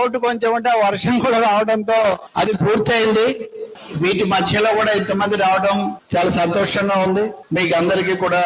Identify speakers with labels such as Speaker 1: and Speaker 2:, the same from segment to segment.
Speaker 1: లోటు కొంచెం ఉంటే వర్షం కూడా రావడంతో అది పూర్తయింది. వీటి మధ్యలో కూడా ఇంతమంది రావడం చాలా సంతోషంగా ఉంది. మీకు అందరికీ కూడా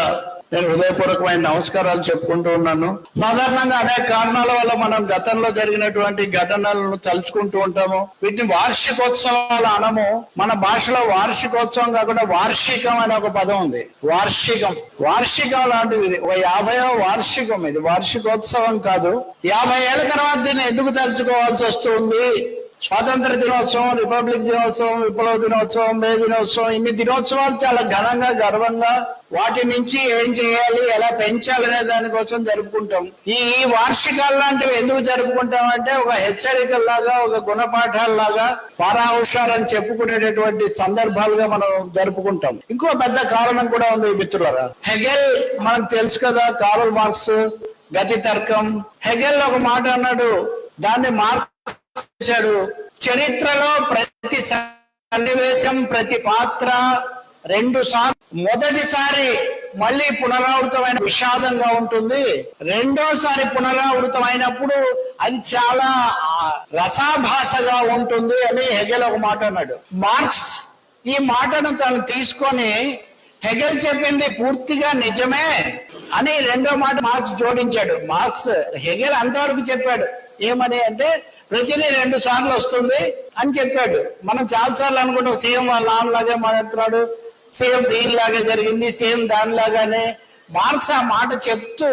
Speaker 1: నేను హృదయపూర్వకమైన నమస్కారాలు చెప్పుకుంటూ ఉన్నాను. సాధారణంగా అనేక కారణాల వల్ల మనం గతంలో జరిగినటువంటి ఘటనలను తలుచుకుంటూ ఉంటాము. వీటిని వార్షికోత్సవాలు అనము. మన భాషలో వార్షికోత్సవం కాకుండా వార్షికం అనే ఒక పదం ఉంది. వార్షికం. వార్షికం లాంటిది ఇది. ఒక యాభైవ వార్షికం ఇది. వార్షికోత్సవం కాదు. యాభై ఏళ్ళ తర్వాత దీన్ని ఎందుకు తలుచుకోవాల్సి వస్తుంది? స్వాతంత్ర దినోత్సవం రిపబ్లిక్ దినోత్సవం విప్లవ దినోత్సవం మే దినోత్సవం ఇన్ని దినోత్సవాలు చాలా ఘనంగా గర్వంగా వాటి నుంచి ఏం చేయాలి ఎలా పెంచాలనే దానికోసం జరుపుకుంటాం. ఈ వార్షికాలు లాంటివి ఎందుకు జరుపుకుంటాం అంటే ఒక హెచ్చరికల్లాగా ఒక గుణపాఠాల్లాగా పరాహుషారని చెప్పుకునేటటువంటి సందర్భాలుగా మనం జరుపుకుంటాం. ఇంకో పెద్ద కారణం కూడా ఉంది మిత్రులరా. హెగెల్ మనకు తెలుసు కదా కారల్ మార్క్స్ గతి తర్కం. హెగెల్ ఒక మాట అన్నాడు దాన్ని మార్క్ చేశాడు చరిత్రలో ప్రతి సన్నివేశం ప్రతి పాత్ర రెండు సార్లు మొదటిసారి మళ్ళీ పునరావృతమైన విషాదంగా ఉంటుంది. రెండోసారి పునరావృతం అయినప్పుడు అది చాలా రసాభాషగా రసాభాసగా ఉంటుంది అని హెగెల్ ఒక మాట అన్నాడు. మార్క్స్ ఈ మాటను తను తీసుకొని హెగెల్ చెప్పింది పూర్తిగా నిజమే. అని రెండో మాట మార్క్స్ జోడించాడు. మార్క్స్ హెగెల్ అంతవరకు చెప్పాడు. ఏమని అంటే ప్రతిదీ రెండు సార్లు వస్తుంది అని చెప్పాడు. మనం చాలా సార్లు అనుకుంటాం సీఎం వాళ్ళ నాన్నలాగే మాట్లాడుతున్నాడు సీఎం దీనిలాగే జరిగింది సేమ్ దానిలాగానే మార్క్స్ ఆ మాట చెప్తూ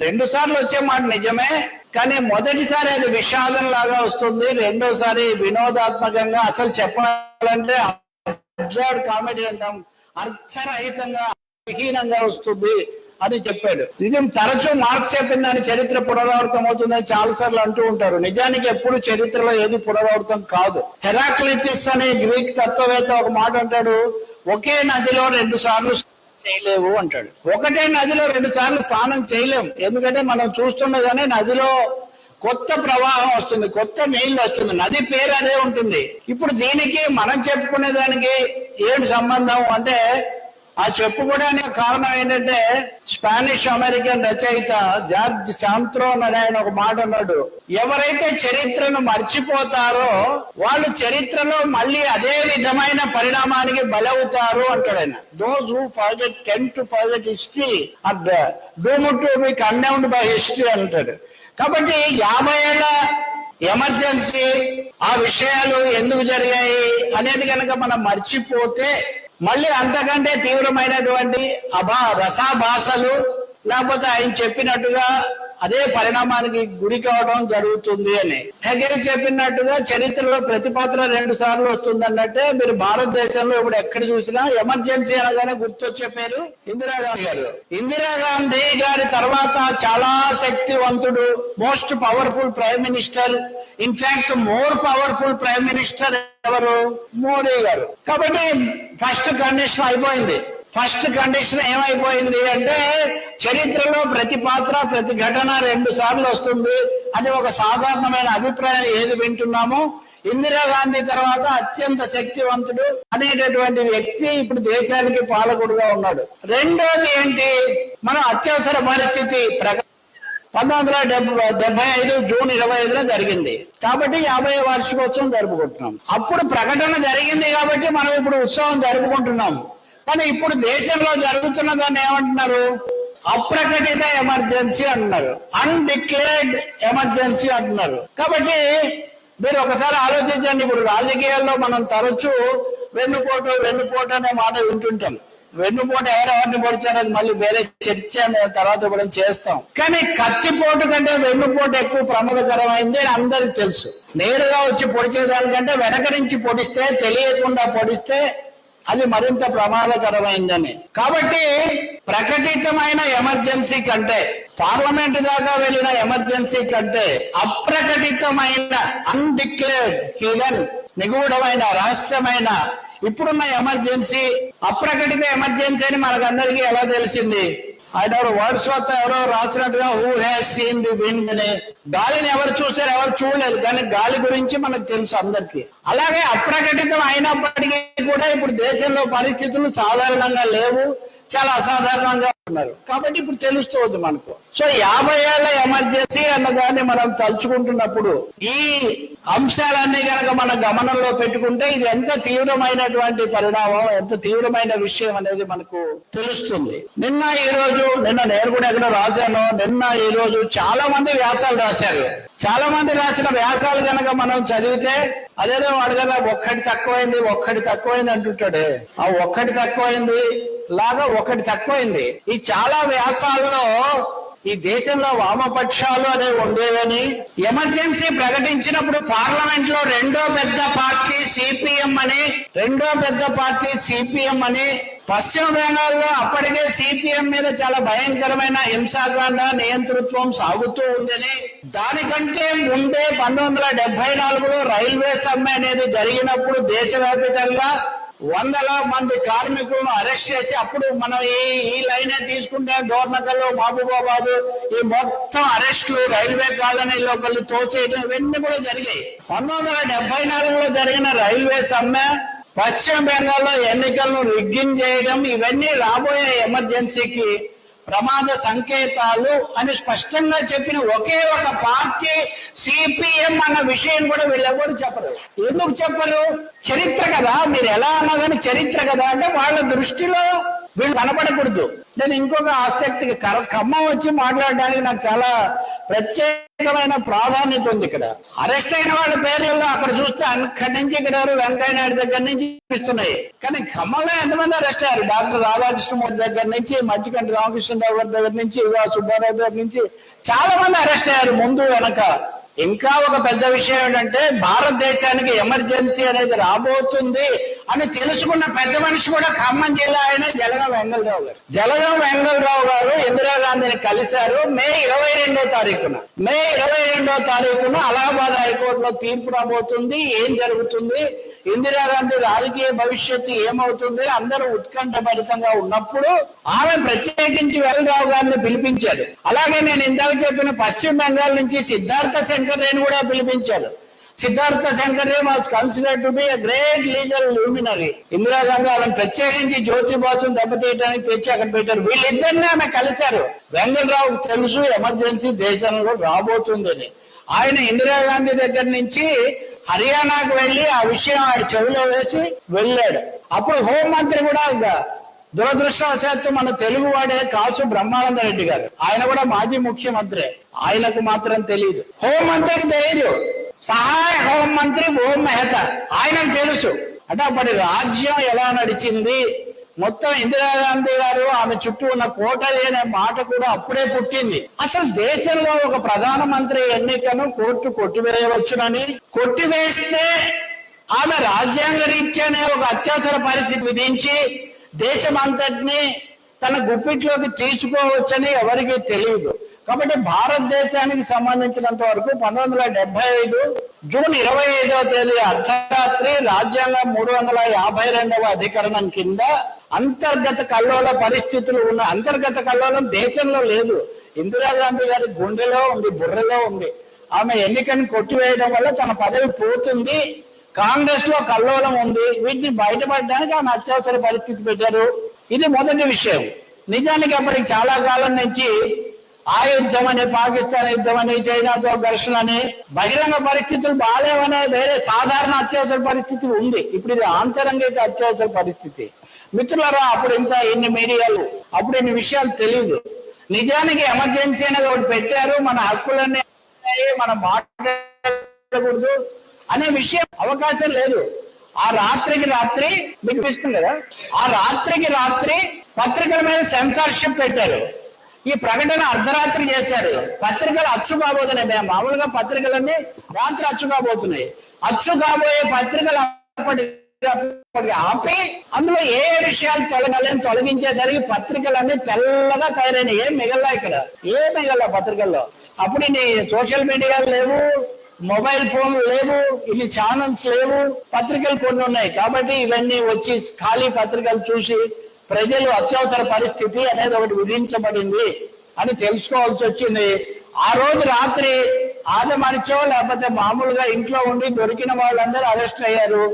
Speaker 1: రెండు సార్లు వచ్చే మాట నిజమే కానీ మొదటిసారి అది విషాదం లాగా వస్తుంది. రెండోసారి వినోదాత్మకంగా అసలు చెప్పాలంటే అబ్జర్వ్ కామెడీ అంటాం. అర్థరహితంగా విహీనంగా వస్తుంది. అని చెప్పాడు. ఇది తరచూ మార్క్స్ చెప్పిన అని చరిత్ర పునరావృతం అవుతుందని చాలా సార్లు అంటూ ఉంటారు. నిజానికి ఎప్పుడు చరిత్రలో ఏది పునరావృతం కాదు. హెరాక్లిటిస్ అనే గ్రీక్ తత్వవేత్త ఒక మాట అంటాడు ఒకే నదిలో రెండు సార్లు చేయలేవు అంటాడు. ఒకటే నదిలో రెండు సార్లు స్నానం చేయలేము ఎందుకంటే మనం చూస్తుండగానే నదిలో కొత్త ప్రవాహం వస్తుంది కొత్త నీళ్ళు వస్తుంది. నది పేరు అదే ఉంటుంది. ఇప్పుడు దీనికి మనం చెప్పుకునే దానికి ఏమిటి సంబంధం? అంటే ఆ చెప్పుకోవడానికి కారణం ఏంటంటే స్పానిష్ అమెరికన్ రచయిత జార్జ్ శాంత్రోన్ అని ఆయన ఒక మాట అన్నాడు ఎవరైతే చరిత్రను మర్చిపోతారో వాళ్ళు చరిత్రలో మళ్ళీ అదే విధమైన పరిణామానికి బలవుతారు అంటాడు ఆయన. Those who forget tend to forget history and doom to be condemned by history అంటాడు. కాబట్టి యాభై ఏళ్ళ ఎమర్జెన్సీ ఆ విషయాలు ఎందుకు జరిగాయి అనేది కనుక మనం మర్చిపోతే మళ్ళీ అంతకంటే తీవ్రమైనటువంటి అభా రసాభాషలు లేకపోతే ఆయన చెప్పినట్టుగా అదే పరిణామానికి గురి కావడం జరుగుతుంది అని. హెగెల్ చెప్పినట్టుగా చరిత్రలో ప్రతిపాత్ర రెండు సార్లు వస్తుంది అన్నట్టే మీరు భారతదేశంలో ఇప్పుడు ఎక్కడ చూసినా ఎమర్జెన్సీ అనగానే గుర్తొచ్చే పేరు ఇందిరాగాంధీ గారు. ఇందిరాగాంధీ గారి తర్వాత చాలా శక్తివంతుడు most powerful prime minister in fact more powerful prime minister ఎవరు? మోడీ గారు. కాబట్టి ఫస్ట్ కండిషన్ అయిపోయింది. ఫస్ట్ కండిషన్ ఏమైపోయింది అంటే చరిత్రలో ప్రతి పాత్ర ప్రతి ఘటన రెండు సార్లు వస్తుంది. అది ఒక సాధారణమైన అభిప్రాయం ఏది వింటున్నామో? ఇందిరాగాంధీ తర్వాత అత్యంత శక్తివంతుడు అనేటటువంటి వ్యక్తి ఇప్పుడు దేశానికి పాలకుడుగా ఉన్నాడు. రెండోది ఏంటి? మన అత్యవసర పరిస్థితి ప్రక పంతొమ్మిది వందల డెబ్బై డెబ్బై ఐదు జూన్ ఇరవై ఐదున జరిగింది. కాబట్టి యాభై వార్షికోత్సవం జరుపుకుంటున్నాం. అప్పుడు ప్రకటన జరిగింది కాబట్టి మనం ఇప్పుడు ఉత్సవం జరుపుకుంటున్నాం. కానీ ఇప్పుడు దేశంలో జరుగుతున్న దాన్ని ఏమంటున్నారు? అప్రకటిత ఎమర్జెన్సీ అంటున్నారు. అన్డిక్లేర్డ్ ఎమర్జెన్సీ అంటున్నారు. కాబట్టి మీరు ఒకసారి ఆలోచించండి. ఇప్పుడు రాజకీయాల్లో మనం తరచూ వెన్నుపోటు వెన్నుపోటు అనే మాట వింటుంటాం. వెన్నుపోటు ఎవరెవరిని పొడిచారు అది మళ్ళీ వేరే చర్చ మేము తర్వాత కూడా చేస్తాం. కానీ కత్తిపోటు కంటే వెన్నుపోటు ఎక్కువ ప్రమాదకరమైంది అని అందరికి తెలుసు. నేరుగా వచ్చి పొడిచేదానికంటే వెనక నుంచి పొడిస్తే తెలియకుండా పొడిస్తే అది మరింత ప్రమాదకరమైందని. కాబట్టి ప్రకటితమైన ఎమర్జెన్సీ కంటే పార్లమెంట్ దాకా వెళ్ళిన ఎమర్జెన్సీ కంటే అప్రకటితమైన అన్డిక్లేర్డ్ హిడెన్ నిగూఢమైన రహస్యమైన ఇప్పుడున్న ఎమర్జెన్సీ అప్రకటిత ఎమర్జెన్సీ అని మనకందరికీ ఎలా తెలిసింది? ఆయన ఎవరు వర్డ్స్ వద్ద ఎవరో రాసినట్టుగా who has seen the wind అని. గాలిని ఎవరు చూసారు ఎవరు చూడలేదు. కానీ గాలి గురించి మనకు తెలుసు అందరికి. అలాగే అప్రకటితం అయినప్పటికీ కూడా ఇప్పుడు దేశంలో పరిస్థితులు సాధారణంగా లేవు. చాలా అసాధారణంగా ఉన్నారు. కాబట్టి ఇప్పుడు తెలుస్తుంది మనకు. సో యాభై ఏళ్ళ ఎమర్జెన్సీ అన్న దాన్ని మనం తలుచుకుంటున్నప్పుడు ఈ అంశాలన్నీ కనుక మన గమనంలో పెట్టుకుంటే ఇది ఎంత తీవ్రమైనటువంటి పరిణామం ఎంత తీవ్రమైన విషయం అనేది మనకు తెలుస్తుంది. నిన్న ఈ రోజు నిన్న నేను కూడా ఎక్కడ రాశాను. నిన్న ఈ రోజు చాలా మంది వ్యాసాలు రాశారు. చాలా మంది రాసిన వ్యాసాలు కనుక మనం చదివితే అదేదో వాడు కదా ఒక్కటి తక్కువైంది ఒక్కటి తక్కువైంది అంటుంటాడే. ఆ ఒక్కటి తక్కువైంది లాగా ఒకటి తక్కువైంది. ఈ చాలా వ్యాసాల్లో ఈ దేశంలో వామపక్షాలు అనేవి ఉండేవని ఎమర్జెన్సీ ప్రకటించినప్పుడు పార్లమెంట్లో రెండో పెద్ద పార్టీ సిపిఎం అని రెండో పెద్ద పార్టీ సిపిఎం అని పశ్చిమ బెంగాల్లో అప్పటికే సిపిఎం మీద చాలా భయంకరమైన హింసాకాండ నియంతృత్వం సాగుతూ ఉందని దానికంటే ముందే పంతొమ్మిది వందల డెబ్బై నాలుగులో రైల్వే సమ్మె అనేది జరిగినప్పుడు దేశవ్యాప్తంగా వందల మంది కార్మికులను అరెస్ట్ చేసి అప్పుడు మనం ఈ ఈ లైనే తీసుకుంటే డోర్నకల్ మహబూబాబాద్ ఈ మొత్తం అరెస్టులు రైల్వే కాలనీలో ఒకళ్ళు తోచేయడం ఇవన్నీ కూడా జరిగాయి. పంతొమ్మిది వందల డెబ్బై నాలుగులో జరిగిన రైల్వే సమ్మె పశ్చిమ బెంగాల్లో ఎన్నికలను రిగ్గింగ్ చేయడం ఇవన్నీ రాబోయే ఎమర్జెన్సీకి ప్రమాద సంకేతాలు అని స్పష్టంగా చెప్పిన ఒకే ఒక పార్టీ సిపిఎం అన్న విషయం కూడా వీళ్ళెవరు చెప్పరు. ఎందుకు చెప్పరు? చరిత్ర కదా. మీరు ఎలా అన్నా కానీ చరిత్ర కదా. అంటే వాళ్ళ దృష్టిలో వీళ్ళు కనపడకూడదు. నేను ఇంకొక ఆసక్తికి కర- ఖమ్మం వచ్చి మాట్లాడడానికి నాకు చాలా ప్రత్యేకమైన ప్రాధాన్యత ఉంది ఇక్కడ. అరెస్ట్ అయిన వాళ్ళ పేర్లలో అక్కడ చూస్తే అక్కడి నుంచి ఇక్కడ వెంకయ్య నాయుడు దగ్గర నుంచి ఇస్తున్నాయి కానీ ఖమ్మంలో ఎంతమంది అరెస్ట్ అయ్యారు? డాక్టర్ రాధాకృష్ణమూర్తి దగ్గర నుంచి మధ్యకంటి రామకృష్ణరావు గారి దగ్గర నుంచి సుబ్బారావు దగ్గర నుంచి చాలా మంది అరెస్ట్ అయ్యారు ముందు వెనక. ఇంకా ఒక పెద్ద విషయం ఏంటంటే భారతదేశానికి ఎమర్జెన్సీ అనేది రాబోతుంది అని తెలుసుకున్న పెద్ద మనిషి కూడా ఖమ్మం జిల్లా అయిన జలగం వెంగళరావు గారు. జలగం వెంగళరావు గారు ఇందిరాగాంధీని కలిశారు మే ఇరవై రెండో తారీఖున. మే ఇరవై రెండో తారీఖున అలహాబాద్ హైకోర్టులో తీర్పు రాబోతుంది. ఏం జరుగుతుంది? ఇందిరాగాంధీ రాజకీయ భవిష్యత్తు ఏమవుతుంది అని అందరూ ఉత్కంఠభరితంగా ఉన్నప్పుడు ఆమె ప్రత్యేకించి వెల్రావు గారిని పిలిపించారు. అలాగే నేను ఇందాక చెప్పిన పశ్చిమ బెంగాల్ నుంచి సిద్ధార్థ శంకర్ రేని కూడా పిలిపించారు. Siddhartha Shankar Ray was consider to be great legal luminary Indira Gandhi ఆమె ప్రత్యేకించి జ్యోతి బాసును దెబ్బతీయడానికి తెచ్చి అక్కడ పెట్టారు. వీళ్ళిద్దరిని ఆమె కలిశారు. వెంగళరావు తెలుసు ఎమర్జెన్సీ దేశంలో రాబోతుందని. ఆయన ఇందిరాగాంధీ దగ్గర నుంచి హర్యానాకు వెళ్ళి ఆ విషయం ఆడి చెవిలో వేసి వెళ్ళాడు. అప్పుడు హోంమంత్రి కూడా దురదృష్టవశాత్తు మన తెలుగు వాడే కాసు బ్రహ్మానంద రెడ్డి గారు. ఆయన కూడా మాజీ ముఖ్యమంత్రి. ఆయనకు మాత్రం తెలియదు హోంమంత్రికి తెలియదు సహాయ హోంమంత్రి ఓం మెహతా. ఆయనకు తెలుసు. అంటే అప్పటి రాజ్యం ఎలా నడిచింది? మొత్తం ఇందిరాగాంధీ గారు ఆమె చుట్టూ ఉన్న కోటలి అనే మాట కూడా అప్పుడే పుట్టింది. అసలు దేశంలో ఒక ప్రధానమంత్రి ఎన్నికను కోర్టు కొట్టివేయవచ్చునని? కొట్టివేస్తే ఆమె రాజ్యాంగ రీత్యానే ఒక అత్యవసర పరిస్థితి విధించి దేశమంతటిని తన గుప్పిట్లోకి తీసుకోవచ్చని ఎవరికీ తెలియదు. కాబట్టి భారతదేశానికి సంబంధించినంత వరకు పంతొమ్మిది వందల డెబ్బై ఐదు జూన్ ఇరవై ఐదవ తేదీ అర్ధరాత్రి రాజ్యాంగం మూడు వందల యాభై రెండవ అధికరణం కింద అంతర్గత కల్లోల పరిస్థితులు ఉన్న అంతర్గత కల్లోలం దేశంలో లేదు. ఇందిరాగాంధీ గారి గుండెలో ఉంది బుర్రలో ఉంది. ఆమె ఎన్నికను కొట్టివేయడం వల్ల తన పదవి పోతుంది. కాంగ్రెస్లో కల్లోలం ఉంది. వీటిని బయటపడడానికి ఆమె అత్యవసర పరిస్థితి పెట్టారు. ఇది మొదటి విషయం. నిజానికి అప్పటికి చాలా కాలం నుంచి ఆ యుద్ధం అని పాకిస్తాన్ యుద్ధం అని చైనాతో ఘర్షణ అని బహిరంగ పరిస్థితులు బాగాలేవనే వేరే సాధారణ అత్యవసర పరిస్థితి ఉంది. ఇప్పుడు ఇది ఆంతరంగిక అత్యవసర పరిస్థితి. మిత్రులరా అప్పుడు ఇంత ఇన్ని మీడియాలు? అప్పుడు ఇన్ని విషయాలు తెలియదు నిజానికి ఎమర్జెన్సీ అనేది ఒకటి పెట్టారు మన హక్కులన్నీ మనం మాట్లాడకూడదు అనే విషయం అవకాశం లేదు. ఆ రాత్రికి రాత్రి మీకు కదా ఆ రాత్రికి రాత్రి పత్రికల మీద సెన్సార్షిప్ పెట్టారు. ఈ ప్రకటన అర్ధరాత్రి చేశారు. పత్రికలు అచ్చు కాబోతున్నాయి మేము మామూలుగా పత్రికలన్నీ రాత్రి అచ్చు కాబోతున్నాయి అచ్చు కాబోయే పత్రికలు అప్పటి ఆపి అందులో ఏ విషయాలు తొలగాలని తొలగించేసరికి పత్రికలన్నీ తెల్లగా తయారైనాయి. ఏం మిగల్లా ఇక్కడ? ఏం మిగల్లా పత్రికల్లో? అప్పుడు ఇన్ని సోషల్ మీడియాలు లేవు మొబైల్ ఫోన్లు లేవు ఇన్ని ఛానల్స్ లేవు పత్రికలు కొన్ని ఉన్నాయి. కాబట్టి ఇవన్నీ వచ్చి ఖాళీ పత్రికలు చూసి ప్రజలు అత్యవసర పరిస్థితి అనేది ఒకటి విధించబడింది అని తెలుసుకోవాల్సి వచ్చింది. ఆ రోజు రాత్రి ఆదమరిచో లేకపోతే మామూలుగా ఇంట్లో ఉండి దొరికిన వాళ్ళందరూ అరెస్ట్ అయ్యారు.